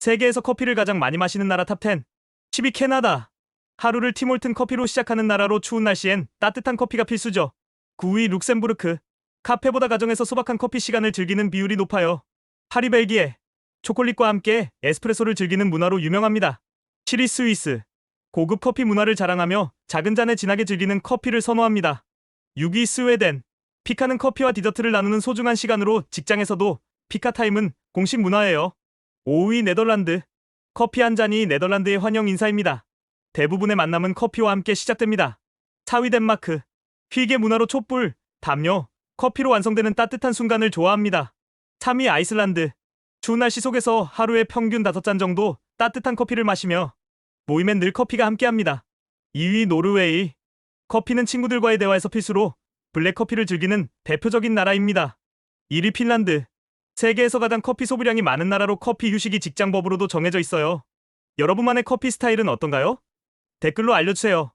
세계에서 커피를 가장 많이 마시는 나라 탑10. 10위 캐나다. 하루를 티몰튼 커피로 시작하는 나라로 추운 날씨엔 따뜻한 커피가 필수죠. 9위 룩셈부르크. 카페보다 가정에서 소박한 커피 시간을 즐기는 비율이 높아요. 8위 벨기에. 초콜릿과 함께 에스프레소를 즐기는 문화로 유명합니다. 7위 스위스. 고급 커피 문화를 자랑하며 작은 잔에 진하게 즐기는 커피를 선호합니다. 6위 스웨덴. 피카는 커피와 디저트를 나누는 소중한 시간으로 직장에서도 피카 타임은 공식 문화예요. 5위 네덜란드. 커피 한 잔이 네덜란드의 환영 인사입니다. 대부분의 만남은 커피와 함께 시작됩니다. 4위 덴마크. 휘게 문화로 촛불, 담요, 커피로 완성되는 따뜻한 순간을 좋아합니다. 3위 아이슬란드. 추운 날씨 속에서 하루에 평균 5잔 정도 따뜻한 커피를 마시며 모임엔 늘 커피가 함께합니다. 2위 노르웨이. 커피는 친구들과의 대화에서 필수로 블랙커피를 즐기는 대표적인 나라입니다. 1위 핀란드. 세계에서 가장 커피 소비량이 많은 나라로 커피 휴식이 직장법으로도 정해져 있어요. 여러분만의 커피 스타일은 어떤가요? 댓글로 알려주세요.